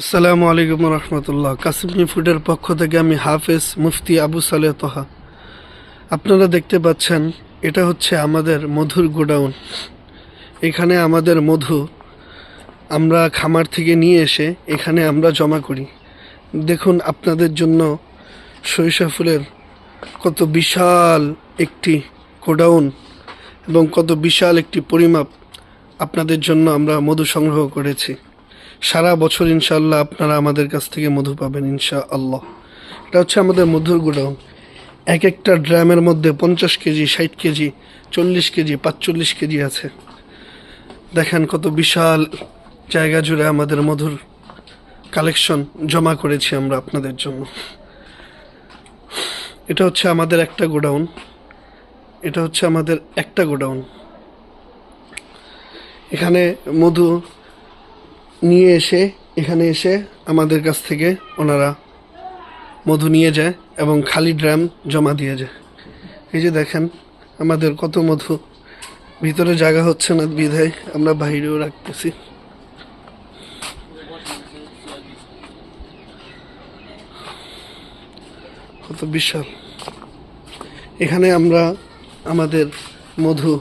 আসসালামু আলাইকুম রহমতুল্লাহ। কাশ্মীর ফুডের পক্ষ থেকে আমি হাফেজ মুফতি আবু সালেহ তোহা। আপনারা দেখতে পাচ্ছেন, এটা হচ্ছে আমাদের মধুর গোডাউন। এখানে আমাদের মধু আমরা খামার থেকে নিয়ে এসে এখানে আমরা জমা করি। দেখুন আপনাদের জন্য সরিষা ফুলের কত বিশাল একটি গোডাউন এবং কত বিশাল একটি পরিমাপ আপনাদের জন্য আমরা মধু সংগ্রহ করেছি। সারা বছর ইনশাআল্লাহ আপনারা আমাদের কাছ থেকে মধু পাবেন ইনশা আল্লাহ এটা হচ্ছে আমাদের মধুর গোডাউন এক একটা ড্রামের মধ্যে পঞ্চাশ কেজি, ষাট কেজি, চল্লিশ কেজি, পাঁচচল্লিশ কেজি আছে। দেখেন কত বিশাল জায়গা জুড়ে আমাদের মধুর কালেকশন জমা করেছি আমরা আপনাদের জন্য। এটা হচ্ছে আমাদের একটা গোডাউন এটা হচ্ছে আমাদের একটা গোডাউন এখানে মধু নিয়ে এসে, এখানে এসে আমাদের কাছ থেকে ওনারা মধু নিয়ে যায় এবং খালি ড্রাম জমা দিয়ে যায়। এই যে দেখেন, আমাদের কত মধু। ভিতরে জায়গা হচ্ছে না, বিধায় আমরা বাইরেও রাখতেছি। কত বিশাল। এখানে আমরা আমাদের মধু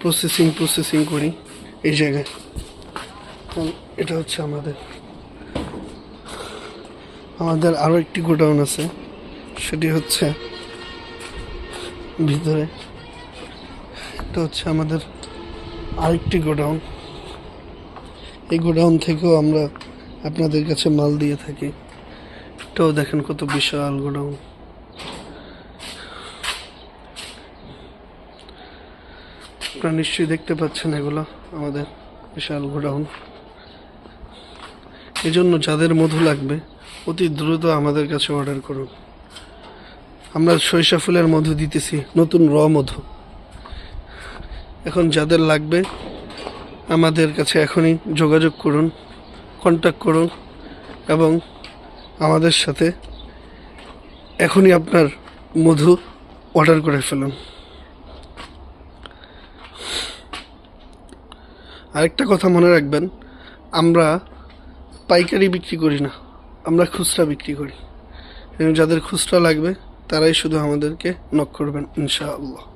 প্রসেসিং প্রসেসিং করি এই জায়গায়। এটা হচ্ছে আমাদের আমাদের আরও একটি গোডাউন আছে। সেটি হচ্ছে ভিতরে। এটা হচ্ছে আমাদের আরেকটি গোডাউন। এই গোডাউন থেকেও আমরা আপনাদের কাছে মাল দিয়ে থাকি। এটাও দেখেন কত বিশাল গোডাউন। আপনারা নিশ্চয়ই দেখতে পাচ্ছেন এগুলো, আমাদের বিশাল গোডাউন। এই জন্য যাদের মধু লাগবে, অতি দ্রুত আমাদের কাছে অর্ডার করুন। আমরা সরিষা ফুলের মধু দিতেছি, নতুন র মধু। এখন যাদের লাগবে, আমাদের কাছে এখনই যোগাযোগ করুন কন্ট্যাক্ট করুন, এবং আমাদের সাথে এখনই আপনার মধু অর্ডার করে ফেলুন। আরেকটা কথা মনে রাখবেন, আমরা পাইকারি বিক্রি করি না। আমরা খুচরা বিক্রি করি। এবং যাদের খুচরা লাগবে, তারাই শুধু আমাদেরকে নক করবেন, ইনশাআল্লাহ।